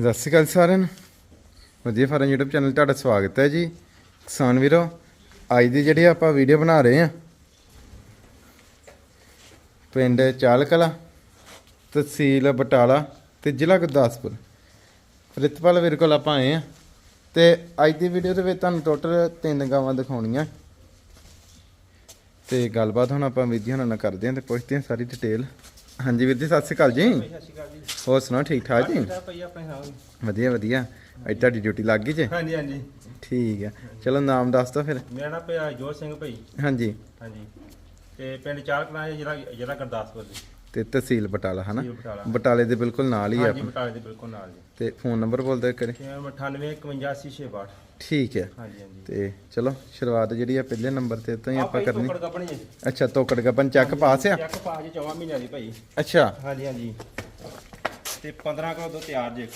ਸਤਿ ਸ਼੍ਰੀ ਅਕਾਲ ਸਾਰਿਆਂ ਨੂੰ। ਵਧੀਆ ਫਾਰਮ YouTube ਚੈਨਲ 'ਤੇ ਤੁਹਾਡਾ ਸਵਾਗਤ ਹੈ ਜੀ। ਕਿਸਾਨ ਵੀਰੋ, ਅੱਜ ਦੀ ਜਿਹੜੀ ਆਪਾਂ ਵੀਡੀਓ ਬਣਾ ਰਹੇ ਹਾਂ, ਪਿੰਡ ਚਾਲਕਲਾ, ਤਹਿਸੀਲ ਬਟਾਲਾ ਤੇ ਜ਼ਿਲ੍ਹਾ ਗੁਰਦਾਸਪੁਰ। ਪ੍ਰਿਤਪਾਲ ਵੀਰ ਕੋਲ ਆਪਾਂ ਆਏ ਆ ਤੇ ਅੱਜ ਦੀ ਵੀਡੀਓ ਦੇ ਵਿੱਚ ਤੁਹਾਨੂੰ ਟੋਟਲ ਤਿੰਨ ਗਾਵਾਂ ਦਿਖਾਉਣੀਆਂ। ਤੇ ਗੱਲਬਾਤ ਹੁਣ ਆਪਾਂ ਵੀਰ ਜੀ ਨਾਲ ਕਰਦੇ ਹਾਂ ਤੇ ਪੁੱਛਦੇ ਹਾਂ ਸਾਰੀ ਡਿਟੇਲ ਹਾਂਜੀ ਵੀਰ ਜੀ ਸਤਿ ਸ਼੍ਰੀ ਅਕਾਲ ਜੀ। ਸਤਿ ਸ਼੍ਰੀ ਅਕਾਲ ਜੀ। ਹੋਰ ਸੁਣਾਓ ਠੀਕ ਠਾਕ ਜੀ? ਭਾਈ ਆਪਣੇ ਵਧੀਆ ਵਧੀਆ। ਅੱਜ ਤੁਹਾਡੀ ਡਿਊਟੀ ਲੱਗ ਗਈ ਜੇ? ਹਾਂਜੀ ਹਾਂਜੀ। ਠੀਕ ਹੈ ਚਲੋ ਨਾਮ ਦੱਸ ਦਿਓ ਫਿਰ। ਮੇਰਾ ਨਾਮ ਪਿਆ ਜੋਤ ਸਿੰਘ ਭਾਈ। ਹਾਂਜੀ। ਹਾਂਜੀ। ਤੇ ਪਿੰਡ ਚਾਰ ਕਲਾਂ ਜ਼ਿਲ੍ਹਾ ਜ਼ਿਲ੍ਹਾ ਗੁਰਦਾਸਪੁਰ ਦੇ। ਤੇ ਤਹਿਸੀਲ ਬਟਾਲਾ ਹਨਾ? ਬਟਾਲਾ। ਦੇ ਬਿਲਕੁਲ ਨਾਲ ਹੀ ਆ ਹਾਂਜੀ ਬਟਾਲੇ ਦੇ ਬਿਲਕੁਲ ਨਾਲ ਜੀ ਤੇ ਫੋਨ ਨੰਬਰ ਬੋਲ ਦਿਓ ਕਰੇ ਤੇ 98 51 662 ਠੀਕ ਹੈ। ਹਾਂਜੀ ਹਾਂਜੀ। ਤੇ ਚਲੋ ਸ਼ੁਰੂਆਤ ਜਿਹੜੀ ਆ ਪਹਿਲੇ ਨੰਬਰ ਤੇ ਤੋਂ ਹੀ ਆਪਾਂ ਕਰਨੀ। ਜੀ ਅੱਛਾ ਤੋਕੜ ਗੱਪਨ ਚੱਕ ਪਾਸ ਆ? ਚੱਕ ਪਾ ਜੀ 4 ਮਹੀਨਿਆਂ ਦੀ ਭਾਈ। ਅੱਛਾ। ਹਾਂਜੀ ਹਾਂਜੀ। ਤੇ 15 ਕਿਲੋ ਦੁੱਧ ਤਿਆਰ ਜੇ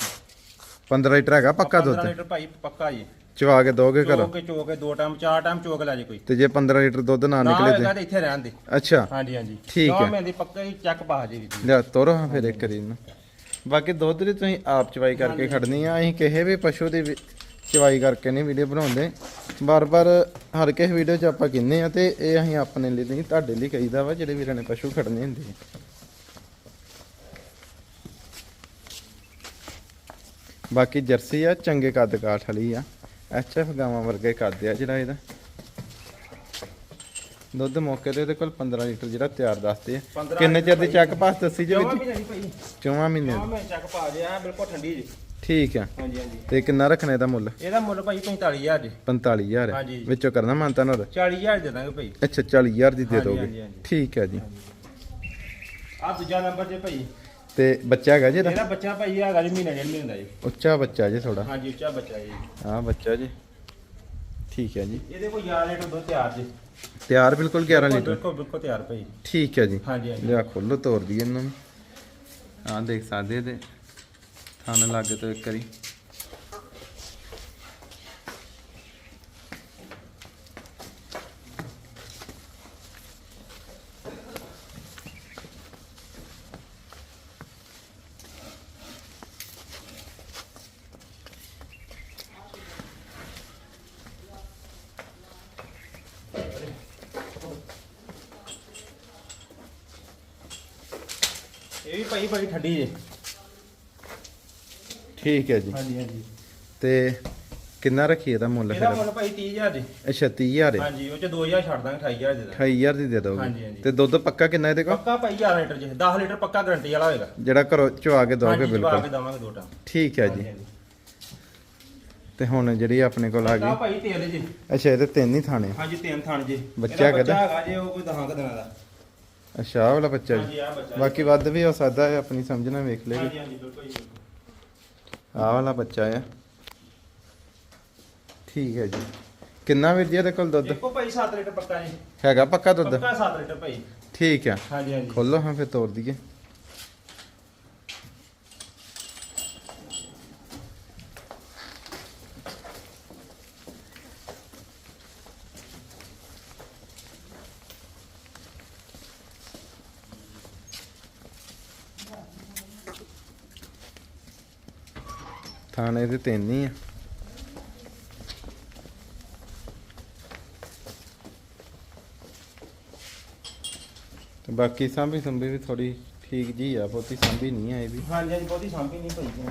15 ਲੀਟਰ ਹੈਗਾ ਪੱਕਾ 15 ਦੁੱਧ? ਲੀਟਰ ਭਾਈ ਪੱਕਾ ਜੀ। ਚਵਾ ਕੇ ਦੋਗੇ ਘਰੋਂ? ਚੋਕ ਚੋਕ ਦੋ ਟਾਈਮ ਚਾਰ ਟਾਈਮ ਚੋਕ ਲੈ ਜੇ ਕੋਈ। ਤੇ ਜੇ 15 ਲੀਟਰ ਦੁੱਧ ਨਾ ਨਿਕਲੇ ਤੇ? ਇੱਥੇ ਰਹਿਣ ਦੇ। ਅੱਛਾ। ਹਾਂਜੀ ਹਾਂਜੀ। ਠੀਕ ਹੈ। ਮੈਂ ਦੀ ਪੱਕਾ ਹੀ ਚੱਕ ਪਾ ਜੀ। ਵਿੱਚ ਲਿਆ ਤੋਰੋ ਹਾਂ ਫਿਰ ਇੱਕ ਕਰੀ ਨੂੰ ਬਾਕੀ ਦੁੱਧ ਦੀ ਤੁਸੀਂ ਆਪ ਚਵਾਈ ਕਰਕੇ ਖੜਨੀ ਆ। ਅਸੀਂ ਕਿਸੇ ਵੀ ਪਸ਼ੂ ਦੀ ਚਵਾਈ ਕਰਕੇ ਨਹੀਂ ਵੀਡੀਓ ਬਣਾਉਂਦੇ। ਬਾਰ-ਬਾਰ ਹਰ ਕਿਸੇ ਵੀਡੀਓ 'ਚ ਆਪਾਂ ਕਹਿੰਦੇ ਆ ਤੇ ਇਹ ਅਸੀਂ ਆਪਣੇ ਲਈ ਨਹੀਂ ਤੁਹਾਡੇ ਲਈ ਕਹੀਦਾ ਵਾ ਜਿਹੜੇ ਵੀਰਾਂ ਨੇ ਪਸ਼ੂ ਖੜਨੇ ਹੁੰਦੇ ਆ। ਬਾਕੀ ਜਰਸੀ ਆ ਚੰਗੇ ਕੱਦ ਕਾਠ ਵਾਲੀ ਆ। ਐਚਐਫ ਗਾਵਾਂ ਵਰਗੇ ਕੱਦ ਆ ਜਿਹੜਾ ਇਹਦਾ। ਦੁੱਧ ਮੌਕੇ ਤੇ ਇਹਦੇ ਕੋਲ 15 ਲੀਟਰ ਜਿਹੜਾ ਤਿਆਰ ਦੱਸਦੇ ਆ। 15 ਕਿੰਨੇ ਚਿਰ ਦੀ ਚੱਕ ਪਾਸ ਦੱਸੀ ਜੀ ਵਿੱਚ? ਵੀ ਨਹੀਂ ਭਾਈ। ਚੌਵਾਂ ਮਹੀਨੇ ਹਾਂ ਦੀ। ਮੈਂ ਚੱਕ ਪਾ ਜੇ ਆ ਬਿਲਕੁਲ ਠੰਡੀ ਜੀ। ਠੀਕ ਆ। ਹਾਂਜੀ ਹਾਂਜੀ। ਤੇ ਕਿੰਨਾ ਰੱਖਣਾ ਇਹਦਾ ਮੁੱਲ? ਇਹਦਾ ਮੁੱਲ ਭਾਈ 45000 ਜੀ। 45000 ਹੈ ਹਾਂਜੀ। ਵਿੱਚੋਂ ਕਰਨਾ ਮਾਨਤਾ ਨਾਲ 40000 ਦੇ ਦਾਂਗੇ ਭਾਈ। ਅੱਛਾ 40000 ਦੀ ਦੇ ਹਾਂਜੀ, ਦੋਗੇ। ਹਾਂਜੀ। ਠੀਕ ਹੈ ਜੀ। ਆ ਦੂਜਾ ਨੰਬਰ ਜੇ ਭਾਈ। ਤੇ ਬੱਚਾ ਹੈਗਾ ਜੀ ਇਹਦਾ? ਇਹਦਾ ਬੱਚਾ ਭਾਈ ਹੈਗਾ ਜੀ ਮਹੀਨਾ ਡੇਢ ਮਹੀਨੇ ਦਾ ਜੀ। ਉੱਚਾ ਬੱਚਾ ਜੀ ਥੋੜਾ ਹਾਂਜੀ ਉੱਚਾ ਬੱਚਾ ਜੀ। ਹਾਂ ਬੱਚਾ ਜੀ। ਠੀਕ ਹੈ ਜੀ। ਇਹਦੇ ਕੋਲ 11 ਲੀਟਰ ਦੁੱਧ ਤਿਆਰ ਜੀ। ਤਿਆਰ ਬਿਲਕੁਲ 11 ਲੀਟਰ? ਬਿਲਕੁਲ ਬਿਲਕੁਲ ਤਿਆਰ ਭਾਈ। ਠੀਕ ਹੈ ਜੀ। ਹਾਂਜੀ ਹਾਂਜੀ। ਲਿਆ ਖੋਲੋ ਤੋੜ ਦਈਏ ਇਹਨਾਂ। ਨੂੰ ਹਾਂ ਦੇਖ ਸਕਦੇ ਤੇ ਥਣ ਲੱਗ ਤੋਂ ਇੱਕ ਵਾਰੀ। ਇਹ ਵੀ ਭਾਈ ਬੜੀ ਠੰਡੀ ਜੇ। ਠੀਕ ਹੈ ਜੀ। ਹਾਂਜੀ ਹਾਂਜੀ। ਤੇ ਕਿੰਨਾ ਰੱਖੀ ਇਹਦਾ ਮੁੱਲ ਇਹਦਾ ਫਿਰ? ਮੁੱਲ ਭਾਈ 30000 ਜੀ ਅੱਛਾ 30000 ਹੈ ਹਾਂਜੀ ਉਹ ਚ 2000 ਛੱਡ ਦਾਂਗੇ 28000 ਦੇ ਦਾਂਗੇ। 28000 ਦੀ ਦੇ ਦੋਗੇ ਹਾਂਜੀ, ਹਾਂਜੀ। ਤੇ ਦੁੱਧ ਪੱਕਾ ਕਿੰਨਾ ਇਹਦੇ ਕੋਲ? ਪੱਕਾ ਭਾਈ 11 ਲੀਟਰ ਜੀ 10 ਲੀਟਰ ਪੱਕਾ ਗਾਰੰਟੀ ਵਾਲਾ ਹੋਏਗਾ। ਜਿਹੜਾ ਘਰੋਂ ਚਵਾ ਕੇ ਦੋਗੇ ਹਾਂਜੀ ਜਵਾਬ ਬਿਲਕੁਲ। ਕੇ ਦਵਾਂਗੇ ਦੋ ਟਾਈਮ ਠੀਕ ਹੈ ਜੀ। ਹਾਂਜੀ ਤੇ ਹੁਣ ਜਿਹੜੀ ਆਪਣੇ ਕੋਲ ਆ ਗਈ। ਭਾਈ ਤੇਲ ਜੀ। ਅੱਛਾ ਇਹਦੇ ਤਿੰਨ ਹੀ ਥਾਣੇ। ਹਾਂਜੀ ਤਿੰਨ ਥਣ ਜੀ। ਬੱਚਾ ਇਹਦਾ ਕਿਹਦਾ? ਹੈਗਾ ਜੀ ਉਹ ਕੋਈ ਦਹਾਂ ਕੁ ਦਿਨਾਂ ਦਾ। ਅੱਛਾ ਆਹ ਵਾਲਾ ਬੱਚਾ ਜੀ। ਹਾਂਜੀ ਆ ਬੱਚਾ ਬਾਕੀ ਵੱਧ ਵੀ ਹੋ ਸਕਦਾ ਹੈ ਆਪਣੀ ਸਮਝ ਨਾਲ ਵੇਖ ਲੇਗੀ ਹਾਂਜੀ ਹਾਂਜੀ ਬਿਲਕੁਲ ਜੀ ਬਿਲਕੁਲ। ਆਹ ਵਾਲਾ ਬੱਚਾ ਆ। ਠੀਕ ਹੈ ਜੀ। ਕਿੰਨਾ ਵੀਰ ਜੀ ਇਹਦੇ ਕੋਲ ਦੁੱਧ? ਇੱਕੋ ਭਾਈ 7 ਲੀਟਰ ਪੱਕਾ ਜੀ। ਹੈਗਾ ਪੱਕਾ ਦੁੱਧ? ਪੱਕਾ 7 ਲੀਟਰ ਭਾਈ। ਠੀਕ ਆ। ਹਾਂਜੀ ਹਾਂਜੀ। ਖੋਲੋ ਹਾਂ ਫਿਰ ਤੋੜ ਦਈਏ। ਥਾਣੇ ਦੇ ਤਿੰਨ ਹੀ ਆ। ਤੇ ਬਾਕੀ ਸਾਂਭੀ ਸੰਭੀ ਵੀ ਥੋੜੀ ਠੀਕ ਜੀ ਆ ਬਹੁਤੀ ਸਾਂਭੀ ਨਹੀਂ ਆ ਇਹ ਵੀ। ਹਾਂਜੀ ਹਾਂਜੀ ਬਹੁਤੀ ਸਾਂਭੀ ਨਹੀਂ ਜੀ।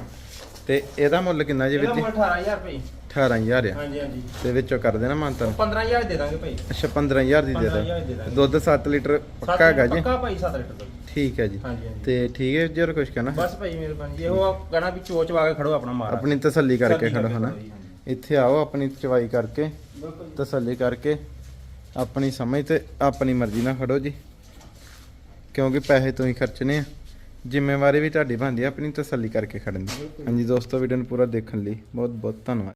ਤੇ ਇਹਦਾ ਮੁੱਲ ਕਿੰਨਾ ਜੀ ਵੀਰ ਇਹਦਾ ਜੀ? ਮੁੱਲ 18000 ਭਾਈ 18000 ਆ। ਹਾਂਜੀ ਹਾਂਜੀ। ਤੇ ਵਿੱਚੋਂ ਕਰ ਦੇਣਾ ਮਾਨਤਨ 15000 ਦੇ ਦਾਂਗੇ ਭਾਈ। ਅੱਛਾ 15000 ਦੀ ਦੇ 15000 ਦੇ ਦਾਂ ਦਾਂਗੇ। ਦੁੱਧ 7 ਲੀਟਰ ਪੱਕਾ ਹੈਗਾ ਜੀ? ਪੱਕਾ ਭਾਈ 7 ਲੀਟਰ ਦੁੱਧ। ਠੀਕ ਹੈ ਜੀ। ਹਾਂਜੀ ਹਾਂਜੀ। ਤੇ ਠੀਕ ਹੈ ਜਰ ਕੁਝ ਕਹਿਣਾ ਬਸ ਭਾਈ ਮਿਹਰਬਾਨੀ ਜੀ ਉਹ ਕਹਣਾ ਵੀ ਚੋਚ ਵਾ ਕੇ ਖੜੋ ਆਪਣਾ ਮਾਰਾ। ਆਪਣੀ ਤਸੱਲੀ ਕਰਕੇ ਤਸੱਲੀ ਖੜੋ ਹਨਾ? ਜੀ, ਹਾਂਜੀ। ਇੱਥੇ ਆਓ ਆਪਣੀ ਚਵਾਈ ਕਰਕੇ ਬਿਲਕੁਲ। ਤਸੱਲੀ ਕਰਕੇ ਆਪਣੀ ਸਮਝ ਤੇ ਆਪਣੀ ਮਰਜ਼ੀ ਨਾਲ ਖੜੋ ਜੀ। ਕਿਉਂਕਿ ਪੈਸੇ ਤੁਸੀਂ ਖਰਚਣੇ ਆ। ਜ਼ਿੰਮੇਵਾਰੀ ਵੀ ਤੁਹਾਡੀ ਬਣਦੀ ਆ ਆਪਣੀ ਤਸੱਲੀ ਕਰਕੇ ਖੜਨ ਦੀ। ਹਾਂਜੀ ਦੋਸਤੋ ਵੀਡੀਓ ਨੂੰ ਪੂਰਾ ਦੇਖਣ ਲਈ ਬਹੁਤ ਬਹੁਤ ਧੰਨਵਾਦ।